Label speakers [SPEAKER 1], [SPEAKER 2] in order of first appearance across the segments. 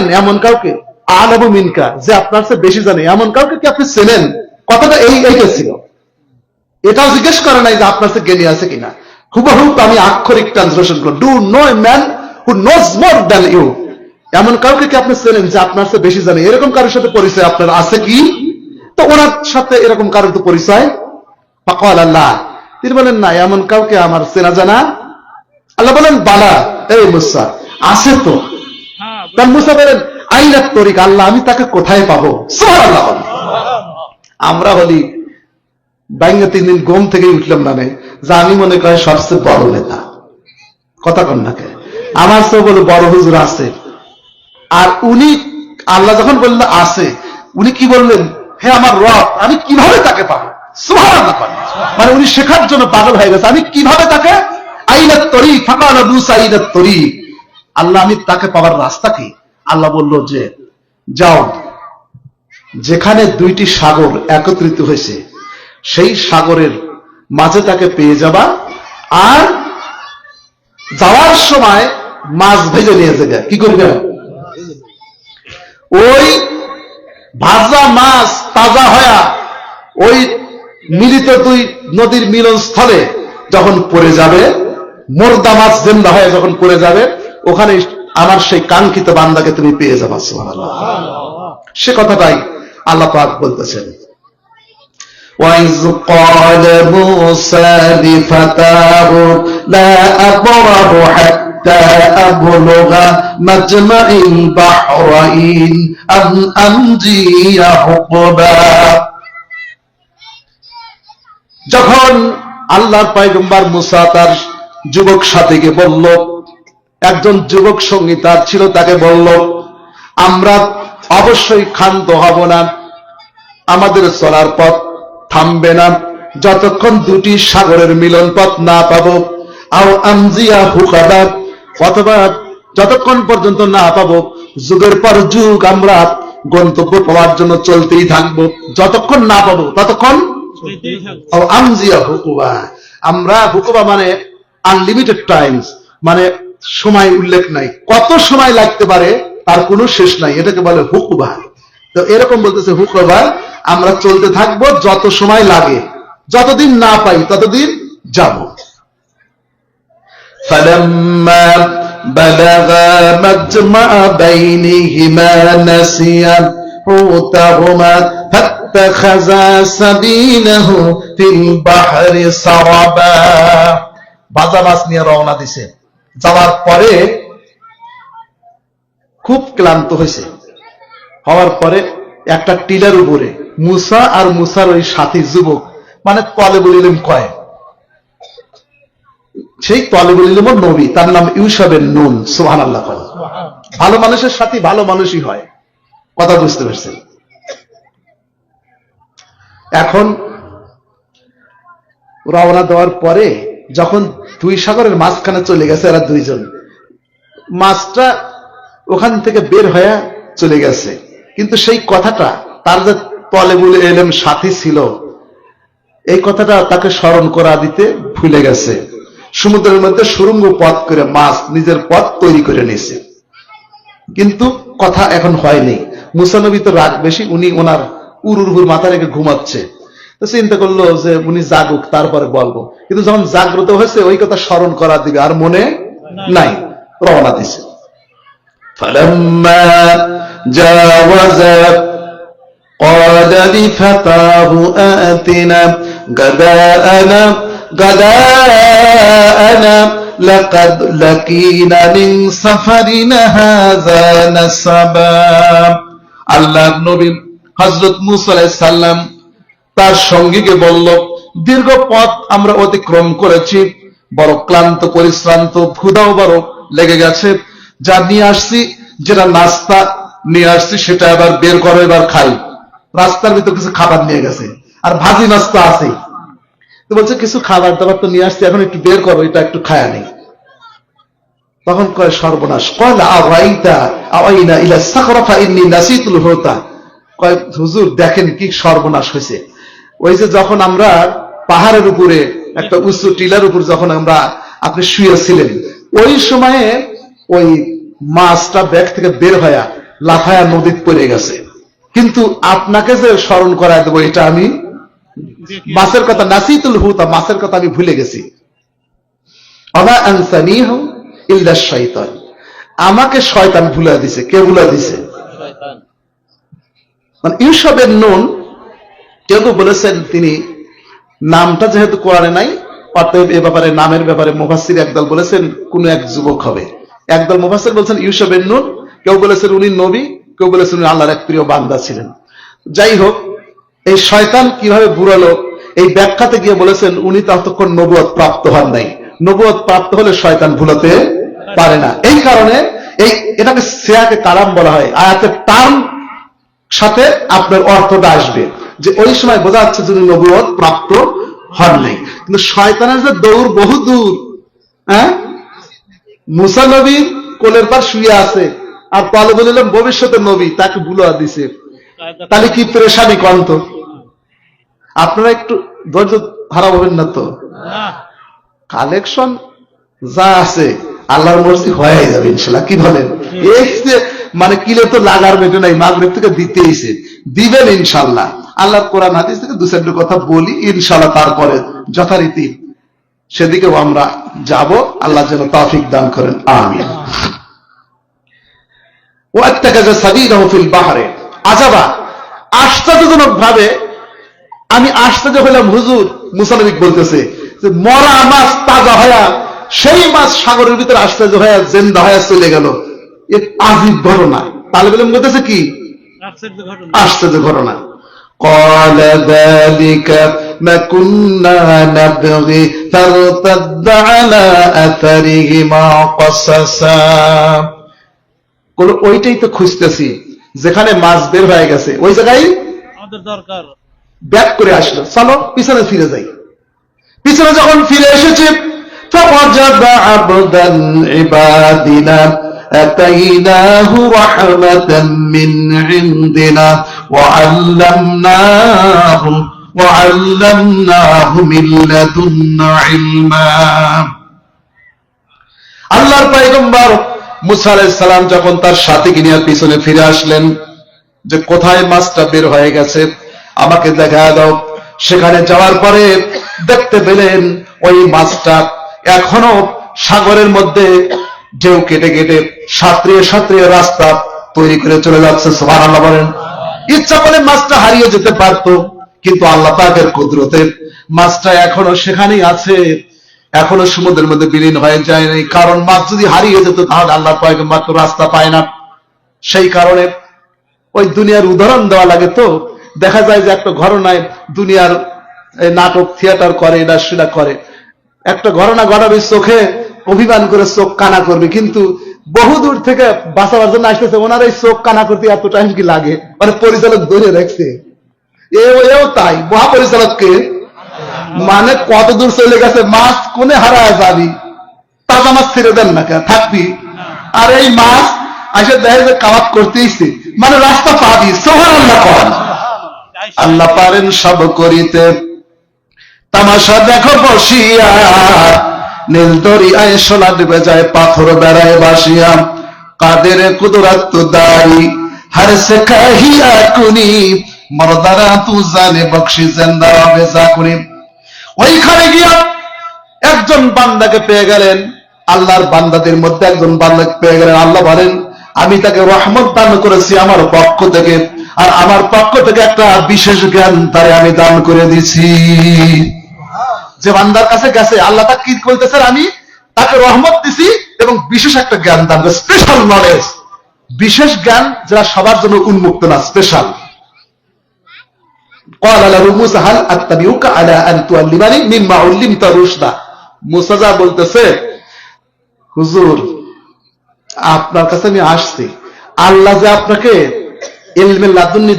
[SPEAKER 1] জানেন এমন কাউকে? আলবু মিনকা, যে আপনার চেয়ে বেশি জানে। এমন কাউকে কি আপনি চেনেন? কথাটা এই, এইটা ছিল। এটাও জিজ্ঞেস করে নাই যে আপনার চেয়ে জ্ঞানী আছে কিনা। হুবহু আমি আক্ষরিক ট্রান্সলেশন করব do no man who knows more than you এমন কাউকে কি আপনি চেনেন যে আপনার চেয়ে বেশি জানে? এরকম কারোর সাথে পরিচয় আপনার আছে কি? তো ওনার সাথে এরকম কারোর তো পরিচয়? পাকাল আল্লাহ তিনি বলেন, না, এমন কাউকে আমার চেনা জানা আল্লাহ বলেন, বালা, এই মুসা, আছে তো। মুসা বলেন তরিক আল্লাহ, আমি তাকে কোথায় পাবো? আমরা বলি ব্যাঙ্গে তিন দিন থেকে উঠলাম না যে আমি মনে করি সবচেয়ে বড় নেতা। কথা কন নাকে আমার তো বলে বড় হুজুর আছে। আর উনি, আল্লাহ যখন বলল আছে, উনি কি বললেন? হে আমার রব, আমি কীভাবে তাকে পাবো? মানে উনি শেখার জন্য পাগল হয়ে গেছে। আমি কীভাবে তাকে? আইনাত তরি ফাঁকা মুসা আইনাত তরি আল্লাহ আমি তাকে পাওয়ার রাস্তা কি? আল্লাহ বলল যে, যাও, যেখানে দুইটি সাগর একত্রিত হয়েছে, সেই সাগরের মাঝে তাকে পেয়ে যাবা আর যাওয়ার সময় মাছ ভেজে নিয়ে যাবে। কি করবে? ওই ভাজা মাছ তাজা হয়া ওই মিলিত দুই নদীর মিলন স্থলে যখন পড়ে যাবে, মোর্দা মাছ জেন্দা হয়ে যখন পড়ে যাবে ওখানে আমার সেই কাঙ্ক্ষিত বান্দাকে তুমি পেয়ে যাবা সুবহানাল্লাহ। সে কথাটাই আল্লাহ পাক বলতেছেন
[SPEAKER 2] وإذ قال موسى لفتاه لا أبرح حتى أبلغ مجمع البحرين أم أمضي حقبا
[SPEAKER 1] যখন আল্লাহর পায়গম্বার মুসা তার যুবক সাথীকে বলল একজন যুবক সঙ্গী তার ছিল, তাকে বলল, আমরা অবশ্যই ক্ষান্ত হব না। আমাদের চলার পথ থামবে না। যতক্ষণ দুটি সাগরের মিলন পথ না পাবো, আও আমজিয়া হুকাবা অথবা যতক্ষণ পর্যন্ত না পাবো, যুগের পর যুগ আমরা গন্তব্য পাওয়ার জন্য চলতেই থাকব। যতক্ষণ না পাবো, ততক্ষণ আমজিয়া হুকুবা আমরা হুকুবা মানে আনলিমিটেড টাইমস মানে সময় উল্লেখ নাই কত সময় লাগতে পারে তার কোনো শেষ নাই এটাকে বলে হুকুবা তো এরকম বলতেছে হুকুবা আমরা চলতে থাকবো যত সময় লাগে যতদিন না পাই ততদিন যাব
[SPEAKER 2] فلما بلغا مجمع بينهما نسيا حوتهما فاتخذا سبيله في البحر سربا
[SPEAKER 1] বাজা মাছ নিয়ে রওনা দিছে যাওয়ার পরে খুব ক্লান্ত হয়েছে। হওয়ার পরে একটা টিলার উপরে মুসা আর মুসার ওই সাথী যুবক মানে তলে বলিলেন কয়। সেই তলে বলিলেন নবী, তার নাম ইউসবের নুন সোহান আল্লাহ ভালো মানুষের সাথে ভালো মানুষই হয়। কথা বুঝতে পারছেন? এখন রওনা দেওয়ার পরে যখন দুই সাগরের মাঝখানে চলে গেছে এরা দুইজন। মাছটা ওখান থেকে বের হয়ে চলে গেছে। কিন্তু সেই কথাটা, তার যে তলে বলে এলেম সাথী ছিল, এই কথাটা তাকে স্মরণ করা দিতে ভুলে গেছে। সমুদ্রের মধ্যে সুরঙ্গ পথ করে মাছ নিজের পথ তৈরি করে নিয়েছে। কিন্তু কথা এখন হয়নি। মুসানবী তো রাগ বেশি, উনি ওনার উরুর মাথা রেখে ঘুমাচ্ছে। তো চিন্তা করলো যে উনি জাগুক তারপরে বলবো কিন্তু যখন জাগ্রত হয়েছে ওই কথা স্মরণ করা দিবে আর মনে নাই রওনা দিছে
[SPEAKER 2] فلما جاوزا قال لفتاه آتنا غداءنا غداءنا لقد لقينا من سفرنا هذا نسبا
[SPEAKER 1] আল্লাহ নবী হজরত মুসা সাল্লাম তার সঙ্গীকে বলল, দীর্ঘ পথ আমরা অতিক্রম করেছি। বড় ক্লান্ত, পরিশ্রান্ত ক্ষুদাও বড় লেগে গেছে। যা নিয়ে আসছি, যেটা নাস্তা নিয়ে আসছি, সেটা এবার বের করো, এবার খাই। রাস্তার ভিতর কিছু খাবার নিয়ে গেছে। আর ভাজি নাস্তা আছে। তো বলছে, কিছু খাবার দাবার তো নিয়ে আসছি, এখন একটু বের করো, এটা একটু খায়া নেই। তখন কয় সর্বনাশ আওয়াইনা ইলা সাকরাফা ইন্নী নাসিতুল হোতা। কয়, হুজুর, দেখেন কি সর্বনাশ হয়েছে। ওই যে যখন আমরা পাহাড়ের উপরে একটা উঁচু টিলার উপর যখন আমরা আপনি শুয়েছিলেন ওই সময়ে ওই মাছটা ব্যাগ থেকে বের হয়ে লাফায়া নদীত পড়ে গেছে। কিন্তু আপনাকে যে স্মরণ করায় দেবো এটা আমি মাছের কথা নাসিতুল হুতা মাছের কথা আমি ভুলে গেছি। ইল্লা শয়তান। আমাকে শয়তান ভুলে দিছে। কে ভুলে দিছে? মানে ইউসবের নুন কেউ কেউ বলেছেন তিনি, নামটা যেহেতু কোরআনে নাই, অতএব এ ব্যাপারে, নামের ব্যাপারে মুফাসসির একদল বলেছেন, কোন এক যুবক হবে। একদল মুফাসসির বলছেন ইউসবের নুন কেউ বলেছেন উনি নবী, কেউ বলেছেন উনি আল্লাহর এক প্রিয় বান্দা ছিলেন। যাই হোক, এই শয়তান কীভাবে বুড়ালো এই ব্যাখ্যাতে গিয়ে বলেছেন, উনি ততক্ষণ নবুয়ত প্রাপ্ত হন নাই। নবুয়ত প্রাপ্ত হলে শয়তান ভুলাতে পারে না। এই কারণে, এই, এটাকে সেয়াকে কালাম বলা হয়। আয়াতের টার্ম সাথে আপনার অর্থটা আসবে। যে ওই সময় বোঝা যাচ্ছে যিনি নবুয়ত প্রাপ্ত হন নাই। কিন্তু শয়তানের যে দৌড় বহু দূর হ্যাঁ? মুসা নবীর কোলের পর শুয়ে আছে আর তালে বলিলাম ভবিষ্যতের নবী, তাকে বুলা দিছে। তাহলে কি পরেশানি কন্ত আপনারা একটু ধৈর্য হারাব হবেন না তো? কালেকশন যা আছে, আল্লাহর মর্জি হয়ে যাবে ইনশাল্লাহ। কি বলেন? এই মানে কিলে তো লাগার বেটে নাই, মাগরেব থেকে দিতেইছে দিবেন ইনশাল্লাহ। আল্লাহর কোরআন হাদিস থেকে দু চারটি কথা বলি, ইনশাল্লাহ তারপরে যথারীতি সেদিকেও আমরা যাব। আল্লাহ যেন তৌফিক দান করেন। আমিন। ওয়াত্তাকাজ সাবিরাহু ফিল বাহরে। আজাবা আশ্চর্যজনক ভাবে আমি আশ্চর্য হলাম হুজুর মুসানবিক বলতেছে যে মরা মাছ তাজা হয়া সেই মাছ সাগরের ভিতরে আশ্চর্য হয়া জেন্দা হয়া চলে গেল। এ আজীব ঘটনা। তাহলে বলে বলতেছে কি?
[SPEAKER 3] আশ্চর্য ঘটনা
[SPEAKER 1] আশ্চর্য ঘটনা
[SPEAKER 2] قال ذلك ما كنا نبغي فارتد على أثرهما قصصا
[SPEAKER 1] কোন ওইটাই তো খুঁজতেছি যেখানে মাছ বের হয়ে গেছে ওই জায়গায়
[SPEAKER 3] আমাদের দরকার
[SPEAKER 1] ব্যাক করে আসলো চলো পিছনে ফিরে যাই পিছনে যখন ফিরে এসেছি
[SPEAKER 2] فوجد عبدا عبادنا أتيناه رحمة من عندنا وعلمناه وعلمناه من لدنا علما
[SPEAKER 1] আল্লাহর পয়গম্বর মুসা আলাইহিস সালাম যখন তার সাথীকে নিয়ে পিছনে ফিরে আসলেন যে কোথায় মাছটা বের হয়ে গেছে আমাকে দেখা দাও সেখানে যাওয়ার পরে দেখতে পেলেন ওই মাছটা এখনো সাগরের মধ্যে ঢেউ কেটে কেটে সাঁতরিয়ে সাঁতরিয়ে রাস্তা তৈরি করে চলে যাচ্ছে সোহান আল্লাহ বলেন। ইচ্ছা করে মাছটা হারিয়ে যেতে পারতো, কিন্তু আল্লাহ পাকের কুদরতে মাছটা এখনও সেখানেই আছে। এখনও সমুদ্রের মধ্যে বিলীন হয়ে যায়নি। কারণ মাছ যদি হারিয়ে যেত, তাহলে আল্লাহ পয়গম্বর তো রাস্তা পায় না। সেই কারণে ওই দুনিয়ার উদাহরণ দেওয়া লাগে তো। দেখা যায় যে একটা ঘটনায় দুনিয়ার নাটক থিয়েটার করে এটা সেটা করে। একটা ঘটনা ঘটাবে, চোখে অভিমান করে চোখ কানা করবে, কিন্তু বহু দূর থেকে বাঁচাবার জন্য আসতেছে। ওনার এই চোখ কানা করতে এত টাইম কি লাগে? মানে পরিচালক ধরে রাখছে। এও তাই। মহাপরিচালককে মানে কত দূর চলে গেছে, মাছ কোনে হারায় যাবি? তাজা মাছ ছেড়ে দেন না কেন? থাকবি? আর এই মাছ আসে দেখে যে কাবাত করতেইছে মানে রাস্তা পাবি সোহান আল্লাহ কর আল্লাহ পারেন সব করিতে। তামাশা দেখো বসিয়া। নীল দরিয়ায় সোনা ডুবে যায় পাথর বেড়ায় বাসিয়া। কাদের কুদরাত দারি হর সে কাহিয়া কুনি। মরদারা তু জানে বকশি জিন্দা ওইখানে গিয়া একজন বান্দাকে পেয়ে গেলেন। আল্লাহর বান্দাদের মধ্যে একজন বান্দাকে পেয়ে গেলেন। আল্লাহ বলেন, আমি তাকে রহমত দান করেছি আমার পক্ষ থেকে। আর আমার পক্ষ থেকে একটা বিশেষ জ্ঞান তারে আমি দান করে দিছি। যে বান্দার কাছে গেছে, আল্লাহ তা কি বলতেছেন আমি তাকে রহমত দিছি এবং বিশেষ একটা জ্ঞান দান স্পেশাল নলেজ বিশেষ জ্ঞান যারা সবার জন্য উন্মুক্ত না স্পেশাল বলতেছে, হুজুর, আপনার কাছে আমি আসছি। আল্লাহ যে আপনাকে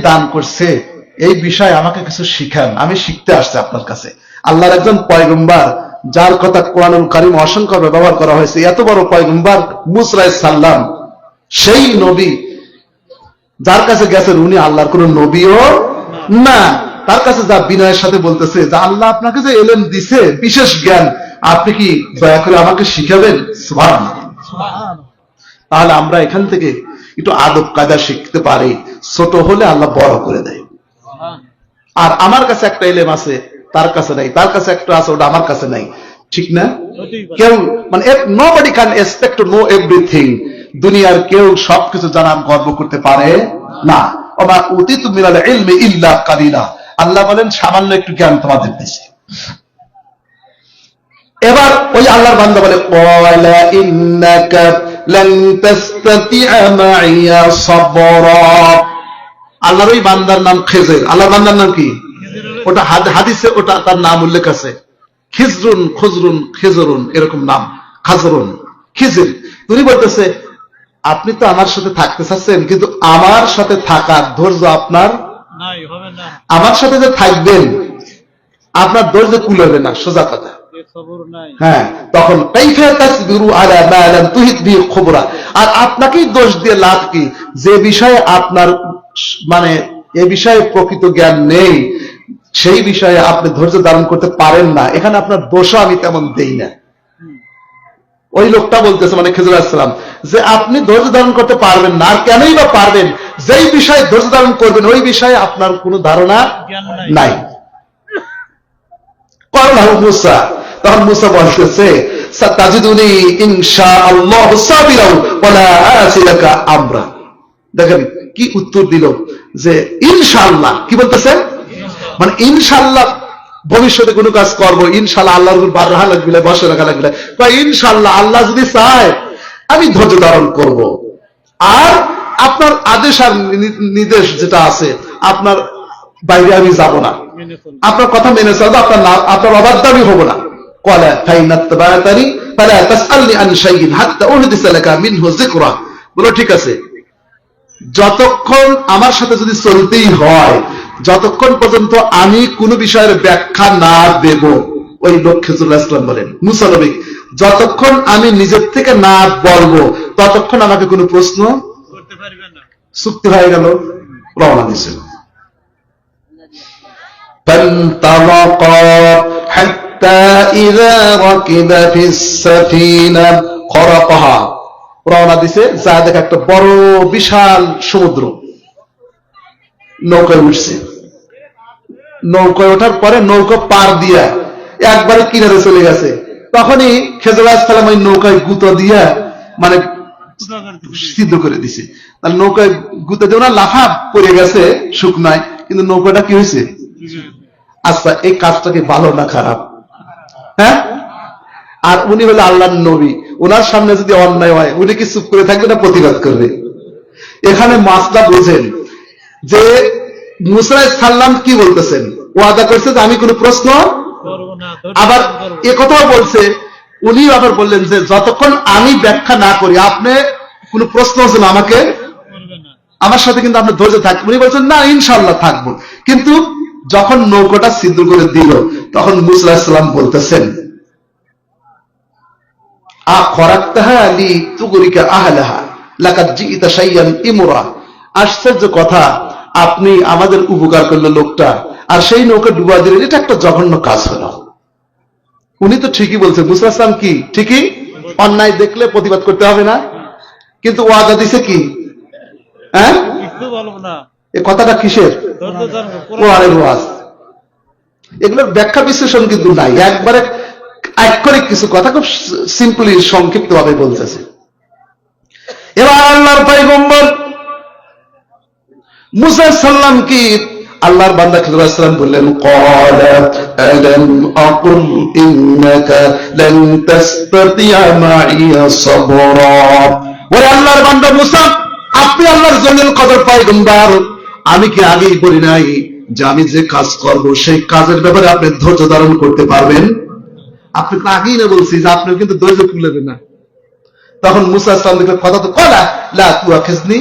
[SPEAKER 1] দান করছে, এই বিষয়ে আমাকে কিছু শিখান। আমি শিখতে আসছি আপনার কাছে। আল্লাহর একজন পয়গম্বর যার কথা কোরআনুল কারিম অসংখ্য ব্যবহার করা হয়েছে। এত বড় পয়গম্বর মুসরাই সাল্লাম সেই নবী যার কাছে গেছেন উনি আল্লাহর কোন নবীও না। তার কাছে যা বিনয়ের সাথে বলতেছে যে আল্লাহ আপনাকে যে এলেন দিছে বিশেষ জ্ঞান আপনি কি দয়া করে আমাকে শিখাবেন? সুবহানাল্লাহ। তাহলে আমরা এখান থেকে একটু আদব কায়দা শিখতে পারি। ছোট হলে আল্লাহ বড় করে দেয়। আর আমার কাছে একটা এলেম আছে তার কাছে নাই। তার কাছে একটা আছে ওটা আমার কাছে নাই। ঠিক না? কেউ মানে nobody can expect to know everything দুনিয়ার কেউ সবকিছু জানার গর্ব করতে পারে না। ওমা উতিতু মিনাল ইলমি ইল্লা কালিলা। আল্লাহ বলেন সামান্য একটু জ্ঞান তোমাদের দিয়েছে এবার ওই আল্লাহর বান্দা বলে ক্বালা ইন্নাকা লান তাসতাতিআ মাইয়া সাবরা। আল্লাহর ওই বান্দার নাম খেজের। আল্লাহর বান্দার নাম কি? ওটা হাদিসে ওটা তার নাম উল্লেখ আছে। খিজরুন খুজরুন খেজরুন এরকম নাম। খাজরুন খিজির। তিনি বলতেছে আপনি তো আমার সাথে থাকতে চাচ্ছেন কিন্তু আমার সাথে থাকার ধৈর্য আপনার
[SPEAKER 3] হবে
[SPEAKER 1] আমার সাথে যে থাকবেন আপনার ধৈর্য কুলাবে না সোজা কথা। হ্যাঁ তখন আর আপনাকেই দোষ দিয়ে লাভ কি? যে বিষয়ে আপনার মানে এ বিষয়ে প্রকৃত জ্ঞান নেই সেই বিষয়ে আপনি ধৈর্য ধারণ করতে পারেন না। এখানে আপনার দোষও আমি তেমন দেই না। ওই লোকটা বলতেছে মানে খেজুর আসসালাম যে আপনি ধৈর্য ধারণ করতে পারবেন না আর কেনই বা পারবেন? যেই বিষয়ে ধৈর্য ধারণ করবেন ওই বিষয়ে আপনার কোনো ধারণা
[SPEAKER 3] নাই।
[SPEAKER 1] মুসা তখন মুসা বলতেছে সাতাজিদুনি ইনশাআল্লাহ সাবিরাও ওয়ালা আমরা। দেখেন কি উত্তর দিল যে ইনশাআল্লাহ। কি বলতেছেন মানে ইনশাল্লাহ ভবিষ্যতে কোনো কাজ করব ইনশাল্লাহ আল্লাহর বার রাখা লাগবে বসে রাখা লাগবে। বা ইনশাল্লাহ আল্লাহ যদি চায় আমি ধৈর্য ধারণ করব। আর আপনার আদেশ আর নির্দেশ যেটা আছে আপনার বাইরে আমি যাব না। আপনার কথা মেনে চলবো আপনার না আপনার অবাধ্য আমি হব না। কলা ফাইনাত্তাবাতানি ফালা তাসআলনি আন শাইইন হাত্তা উহদিস লাকা মিনহু যিকরা। বলো ঠিক আছে। যতক্ষণ আমার সাথে যদি চলতেই হয় যতক্ষণ পর্যন্ত আমি কোনো বিষয়ের ব্যাখ্যা না দেব ওই লোক ইসলাম বলেন মুসলমিক যতক্ষণ আমি নিজের থেকে না বলব ততক্ষণ আমাকে কোনো প্রশ্ন সুক্তি হয়ে গেল রওনা দিয়েছিল। রওনা দিছে যা দেখে একটা বড় বিশাল সমুদ্র। নৌকায় উঠছে। নৌকায় ওঠার পরে নৌকা পার দিয়া একবারে কিনারে চলে গেছে। তখনই খেজুর সালাম ওই নৌকায় গুঁতো দিয়া মানে সিদ্ধ করে দিছে। তার নৌকায় গুঁতে দিয়ে ওনার লাফা পড়ে গেছে শুকনায় কিন্তু নৌকাটা কি হয়েছে? আচ্ছা এই কাজটাকে ভালো না খারাপ? হ্যাঁ? আর উনি হলো আল্লাহর নবী। ওনার সামনে যদি অন্যায় হয়, উনি কি চুপ করে থাকবে না প্রতিবাদ করবে? এখানে মাসলা বোঝেন যে মুসরাই সাল্লাম কি বলতেছেন? ওয়াদা করছে যে আমি কোনো প্রশ্ন আবার এ কথাও বলছে উনি আবার বললেন যে যতক্ষণ আমি ব্যাখ্যা না করি, আপনি কোনো প্রশ্ন হচ্ছেন আমাকে আমার সাথে কিন্তু আপনি ধৈর্য থাকবেন উনি বলছেন, না ইনশাল্লাহ থাকব। কিন্তু যখন নৌকাটা সিদ্ধ করে দিল, তখন মুসা ইসলাম বলতেছেন, আ খরাক্তাহা আলী তুগুরিকা আহলাহা লাকাত জিইতা শাইয়ান ইমরা। আশ্চর্য কথা আপনি আমাদের উপকার করল লোকটা। আর সেই নৌকা ডুবা দিলেন এটা একটা জঘন্য কাজ হলো। উনি তো ঠিকই বলছেন মুসা ইসলাম কি? ঠিকই? অন্যায় দেখলে প্রতিবাদ করতে হবে না? কিন্তু ওয়াদা দিছে কি? হ্যাঁ? এ কথাটা কিসের? কোরআনের ওয়াজ। এগুলোর ব্যাখ্যা বিশ্লেষণ কিন্তু নাই। একবারে আক্ষরিক কিছু কথা খুব সিম্পলি সংক্ষিপ্ত ভাবে বলতেছে। এবার আল্লাহর পয়গম্বর মুসা সাল্লাম কি? আল্লাহর বান্দা খিদুরাম বললেন ওরে আল্লাহর বান্দা মুসা, আপনি আল্লাহর জলিল কদর পাই পাইগম্বার। আমি কি আগেই বলি নাই যে আমি যে কাজ করব, সেই কাজের ব্যাপারে আপনি ধৈর্য ধারণ করতে পারবেন? আপনি তো আগেই না বলছি যে আপনি কিন্তু ধৈর্য তুলে না। তখন মুসা ইসলাম দেখলেন কথা তো কলা লা তুয়া খেসনি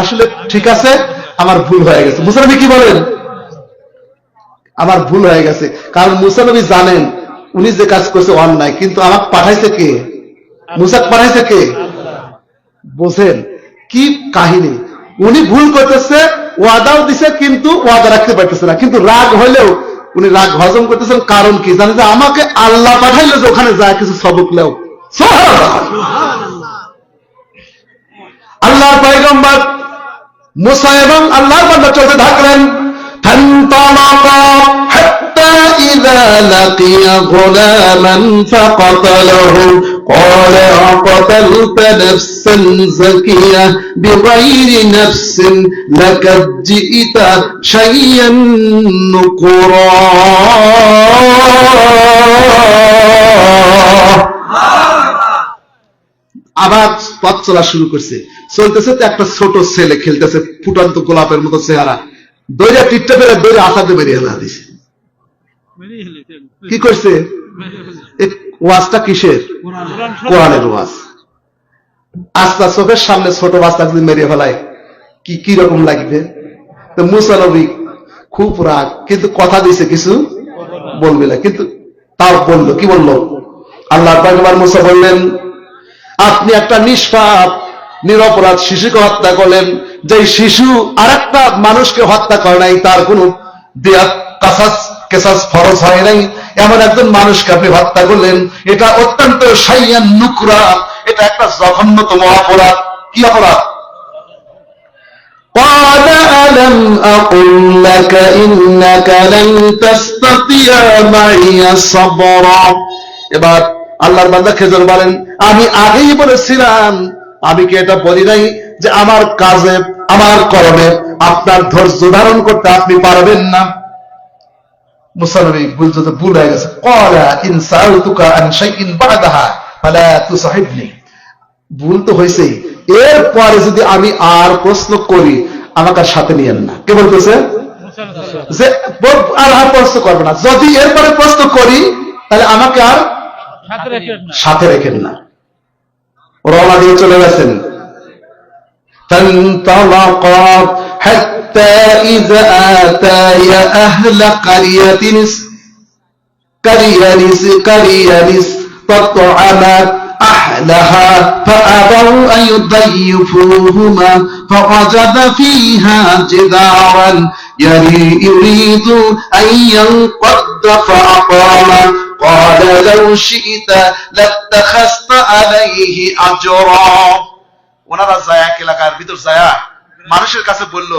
[SPEAKER 1] আসলে ঠিক আছে, আমার ভুল হয়ে গেছে। কি বলেন? আমার ভুল হয়ে গেছে। কারণ জানেন, উনি যে কাজ করছে অন্যায়, কিন্তু আমাকে পাঠাইছে কে? মুসাক পাঠাইছে কে? বোঝেন, কি কাহিনী? উনি ভুল করতেছে, ওয়াদাও দিছে, কিন্তু ওয়াদা রাখতে পারতেছে না। কিন্তু রাগ হলেও উনি রাগ হজম করতেছেন। কারণ কি? জানেন যে আমাকে আল্লাহ পাঠাইলো যে ওখানে যায় কিছু সবক লেও। আল্লাহর পয়গম্বর মুসা এবং আল্লাহর বান্দা চলতে থাকলেন فانطلقا
[SPEAKER 2] حتى إذا لقي غلاما فقتله قال أقتلت نفسا زكية بغير نفس لقد جئت شيئا نكرا
[SPEAKER 1] আবার পথ চলা শুরু করছে। চলতেছে তো একটা ছোট ছেলে খেলতেছে ফুটন্ত গোলাপের মতো চেহারা। দৈরা টিটটা বেড়ে দৈরে আসাতে বেরিয়ে না দিছে কি করছে? ওয়াজটা কিসের? কোরআনের ওয়াজ। আস্তা চোখের সামনে ছোট বাচ্চা যদি মেরে ফেলায়, কি কি রকম লাগবে? তো মুসানবী খুব রাগ, কিন্তু কথা দিছে কিছু বলবে না। কিন্তু তাও বলল, কি বলল? আল্লাহ মুসা বললেন আপনি একটা নিষ্পাপ নিরপরাধ শিশুকে হত্যা করলেন যে শিশু আর একটা মানুষকে হত্যা করে নাই তার কোনো দেয়াত কাসাস কেসাস ফরজ হয় নাই এমন একজন মানুষকে আপনি হত্যা করলেন এটা অত্যন্ত সাইয়ান নুকরা এটা একটা জঘন্যতম অপরাধ কি অপরাধ
[SPEAKER 2] قال ألم أقل لك إنك لن تستطيع معي صبرا
[SPEAKER 1] এবার আল্লাহর বান্দা খেজর বলেন, আমি আগেই বলেছিলাম, আমি কি এটা বলি নাই যে আমার কাজে, আমার কর্মে আপনার ধৈর্য ধারণ করতে আপনি পারবেন না? তো ভুল হয়ে গেছে। কলা আন বাদাহা ভুল তো এরপরে যদি আমি আর প্রশ্ন করি, আমাকে সাথে নিয়েন না। কে বলতেছে। যে আর আর প্রশ্ন করবে না। যদি এরপরে প্রশ্ন করি, তাহলে আমাকে আর
[SPEAKER 3] সাথে রেখে না।
[SPEAKER 1] সাথে রেখেন না রওনা দিয়ে চলে গেছেন
[SPEAKER 2] فانطلقا حتى إذا آتايا أهل قرية قرية قرية استطعما أهلها فأبوا أن يضيفوهما فوجد فيها جدارا يري- يريد أن ينقض فأقام قال لو شئت لاتخذت عليه أجرا
[SPEAKER 1] ওনারা যায় এক এলাকার ভিতর যায় মানুষের কাছে বলল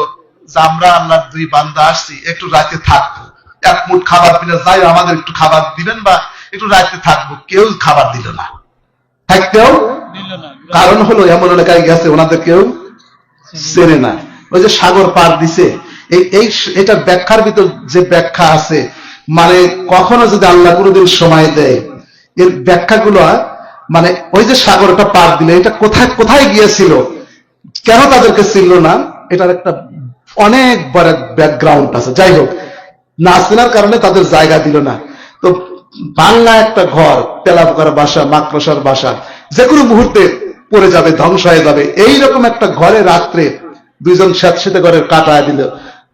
[SPEAKER 1] যে আমরা আল্লাহর দুই বান্দা আসছি একটু রাতে থাকবো এক মুঠ খাবার পিনে যাই আমাদের একটু খাবার দিবেন বা একটু রাতে থাকবো কেউ খাবার দিল না থাকতেও
[SPEAKER 3] দিল না।
[SPEAKER 1] কারণ হলো এমন এলাকায় গেছে ওনাদের কেউ চেনে না ওই যে সাগর পার দিছে এই এই এটা ব্যাখ্যার ভিতর যে ব্যাখ্যা আছে মানে কখনো যদি আল্লাহ কোনোদিন সময় দেয়, এর ব্যাখ্যাগুলো মানে ওই যে সাগরটা পার দিলে, এটা কোথায় কোথায় গিয়েছিল? কেন তাদেরকে চিনল না? এটার একটা অনেক বড় ব্যাকগ্রাউন্ড আছে। যাই হোক না চেনার কারণে তাদের জায়গা দিল না। তো বাংলা একটা ঘর, তেলাপোকার বাসা, মাকড়সার বাসা যে কোনো মুহূর্তে পড়ে যাবে, ধ্বংস হয়ে যাবে। এইরকম একটা ঘরে রাত্রে দুইজন স্যাঁতসেতে ঘরে কাটায় দিল।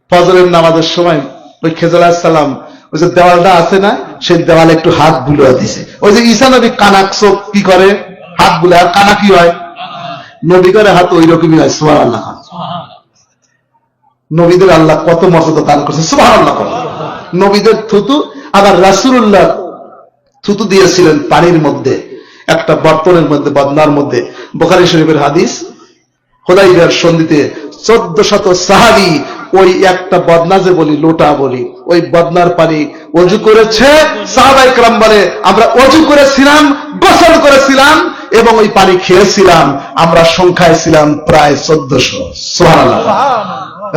[SPEAKER 1] ফজরের নামাজের সময় ওই খেজর সালাম ওই যে দেওয়ালটা আছে না, সেই দেওয়ালে একটু হাত বুলিয়ে দিছে। ওই যে ঈসা নবী কানাক চোখ কি করে? হাত বুলে, আর কানা কি হয়? নবী করে হাত ওই রকমই হয় সুবাহ আল্লাহ নবীদের আল্লাহ কত মর্যাদা দান করছে সুবাহ আল্লাহ নবীদের থুতু, আবার রাসুল্লাহ থুতু দিয়েছিলেন পানির মধ্যে, একটা বর্তনের মধ্যে, বদনার মধ্যে। বোখারি শরীফের হাদিস খোদাই সন্ধিতে চোদ্দ শত সাহাবি ওই একটা বদনা যে বলি, লোটা বলি ওই বদনার পানি অজু করেছে সাহাবাই ক্রাম বলে আমরা অজু করেছিলাম গোসল করেছিলাম এবং ওই পানি খেয়েছিলাম। আমরা সংখ্যায় ছিলাম প্রায় চোদ্দশো। সোহান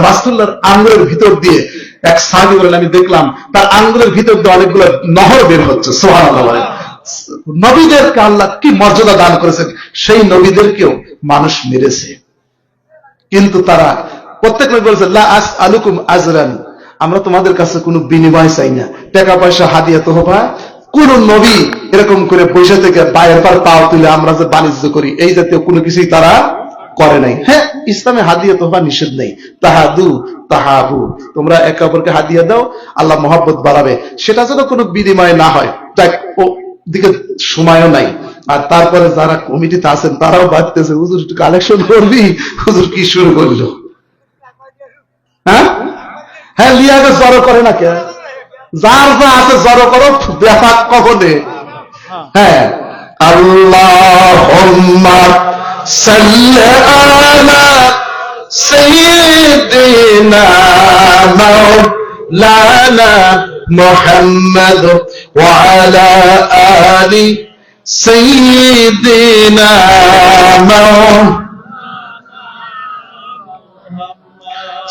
[SPEAKER 1] রাসুল্লাহর আঙ্গুলের ভিতর দিয়ে এক সাহাবি বলেন আমি দেখলাম তার আঙ্গুলের ভিতর দিয়ে অনেকগুলো নহর বের হচ্ছে। সোহান নবীদেরকে আল্লাহ কি মর্যাদা দান করেছেন? সেই নবীদেরকেও মানুষ মেরেছে। কিন্তু তারা প্রত্যেক নবী বলেছে লা আস আলুকুম আজরান। আমরা তোমাদের কাছে কোনো বিনিময় চাই না। টাকা পয়সা, হাদিয়া, তোহফা, কোন নবী এরকম করে পয়সা থেকে পায়ের পর পাও তুলে আমরা যে বাণিজ্য করি, এই জাতীয় কোনো কিছুই তারা করে নাই। হ্যাঁ ইসলামে হাদিয়া, তোহফা নিষেধ নেই। তাহাদু, তাহাবু। তোমরা একে অপরকে হাদিয়া দাও, আল্লাহ মহব্বত বাড়াবে। সেটা যেন কোনো বিনিময় না হয়। দেখ, ও দিকে সময়ও নাই। আর তারপরে যারা কমিটিতে আছেন, তারাও ভাবতেছে, হুজুর, একটু কালেকশন করবি? হুজুর কি শুরু করল? হ্যাঁ? হ্যাঁ লিয়াকে জড়ো করে না কে যার যা আছে জড়ো করো ব্যাপার কখনে
[SPEAKER 3] হ্যাঁ।
[SPEAKER 1] হ্যাঁ اللهم صل على سيدنا مولانا محمد وعلى آل سيدنا مولانا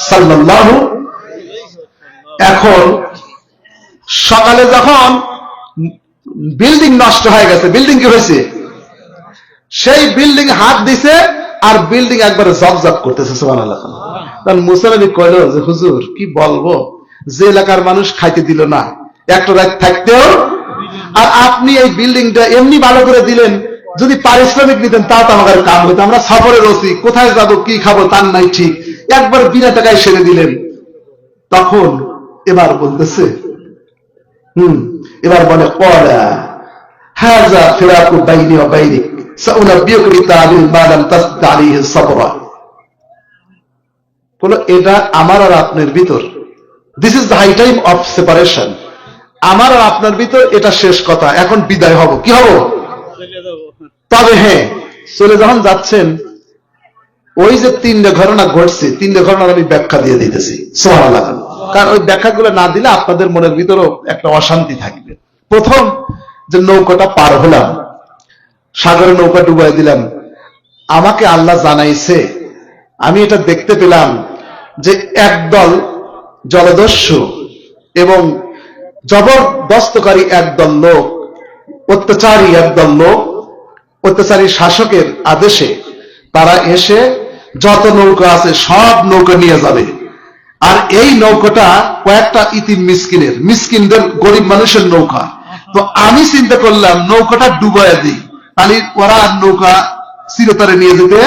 [SPEAKER 1] সাল্লাল্লাহু এখন সকালে যখন বিল্ডিং নষ্ট হয়ে গেছে, বিল্ডিং কি হয়েছে? সেই বিল্ডিং হাত দিছে আর বিল্ডিং একবারে জব করতেছে, সুবহানাল্লাহ। তখন মুসানবী কইল যে, হুজুর, কি বলব? যে এলাকার মানুষ খাইতে দিল না। একটা রাত থাকতেও আর আপনি এই বিল্ডিংটা এমনি ভালো করে দিলেন, যদি পারিশ্রমিক নিতেন, তাও তো আমাদের কাম হতো আমরা সফরে রসি কোথায় যাব, কি খাব, তার নাই ঠিক। একবার বিনা টাকায় সেরে দিলেন। তখন এবার বলতেছে, হুম, এবার বলে, কলা, হাজা বাইনি এটা আমার আর আপনার ভিতর। This is time of separation আমার আর আপনার ভিতর এটা শেষ কথা। এখন বিদায় হব। কি হব? তবে হ্যাঁ চলে যখন যাচ্ছেন, ওই যে তিনটে ঘটনা ঘটছে, তিনটে ঘটনার আমি ব্যাখ্যা দিয়ে দিতেছি। সোহান কারণ ওই ব্যাখ্যাগুলো না দিলে আপনাদের মনের ভিতরেও একটা অশান্তি থাকবে। প্রথম যে নৌকাটা পার হলাম, সাগরে নৌকা ডুবাই দিলাম, আমাকে আল্লাহ জানাইছে, আমি এটা দেখতে পেলাম যে একদল জলদস্যু এবং জবরদস্তকারী একদল লোক, অত্যাচারী একদল লোক, অত্যাচারী শাসকের আদেশে তারা এসে যত নৌকা আছে সব নৌকা নিয়ে যাবে। আর এই নৌকাটা কয়েকটা ইতিম মিসকিনের। মিসকিনদের গরিব মানুষের নৌকা। তো আমি চিন্তা করলাম, নৌকাটা ডুবাইয়া দিই। তাহলে ওরা আর নৌকা চিরতরে নিয়ে যেতে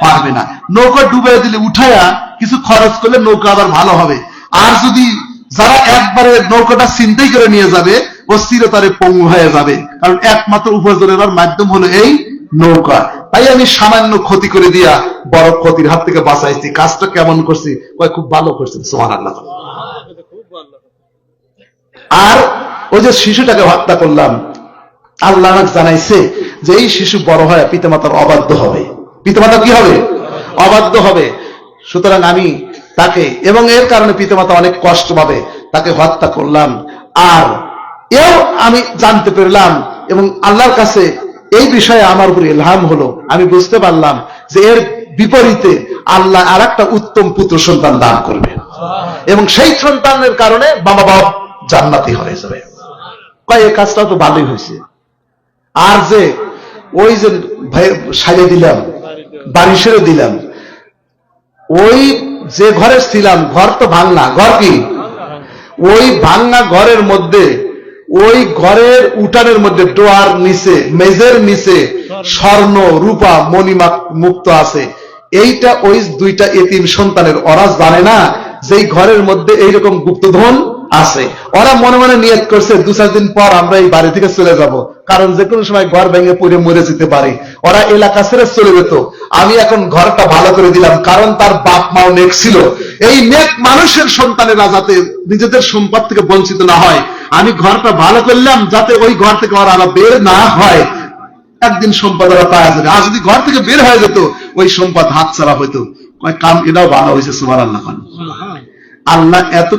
[SPEAKER 1] পারবে না। নৌকা ডুবাইয়া দিলে উঠায়া কিছু খরচ করলে নৌকা আবার ভালো হবে। আর যদি যারা একবারে নৌকাটা চিন্তাই করে নিয়ে যাবে, ও চিরতরে পঙ্গু হয়ে যাবে। কারণ একমাত্র উপার্জনের মাধ্যম হলো এই নৌকা। তাই আমি সামান্য ক্ষতি করে দিয়া বড় ক্ষতির হাত থেকে বাঁচাইছি। কাজটা কেমন করছি? কয়, খুব ভালো করছি। সোহান আল্লাহ আর ওই যে শিশুটাকে হত্যা করলাম, আল্লাহ জানাইছে যে এই শিশু বড় হয় পিতামাতার অবাধ্য হবে। পিতামাতা কি হবে? অবাধ্য হবে। সুতরাং আমি তাকে এবং এর কারণে পিতামাতা অনেক কষ্ট পাবে, তাকে হত্যা করলাম। আর এও আমি জানতে পারলাম এবং আল্লাহর কাছে এই বিষয়ে আমার উপর ইলহাম হলো। আমি বুঝতে পারলাম যে এর বিপরীতে আল্লাহ আর একটা উত্তম পুত্র সন্তান দান করবে। এবং সেই সন্তানের কারণে বাবা বাবা জান্নাতি হয়ে যাবে। এই কাজটা তো ভালোই হয়েছে। আর যে ওই যে সাজিয়ে দিলাম, বাড়ি সেরে দিলাম, ওই যে ঘরে ছিলাম, ঘর তো ভাঙনা। ঘর কি? ওই ভাঙা ঘরের মধ্যে ওই ঘরের উঠানের মধ্যে ডোয়ার নিচে মেজের নিচে স্বর্ণ, রূপা, মণিমা মুক্ত আছে। এইটা ওই দুইটা এতিম সন্তানের, ওরা জানে না যেই ঘরের মধ্যে এইরকম গুপ্তধন আছে। ওরা মনে মনে নিয়ত করছে, দু চার দিন পর আমরা এই বাড়ি থেকে চলে যাব। কারণ যে কোনো সময় ঘর ভেঙে পড়ে মরে যেতে পারে। ওরা এলাকা ছেড়ে চলে যেত। আমি এখন ঘরটা ভালো করে দিলাম, কারণ তার বাপ মাও নেক ছিল। এই নেক মানুষের সন্তানেরা যাতে নিজেদের সম্পদ থেকে বঞ্চিত না হয় আমি ঘরটা ভালো করলাম যাতে ওই ঘর থেকে ওরা আবার বের না হয়। একদিন সম্পদ ওরা পাওয়া যাবে আর যদি ঘর থেকে বের হয়ে যেত ওই সম্পদ হাত ছাড়া হইতো কাম এটাও ভালো হয়েছে সুমার আল্লাহ আল্লাহ এত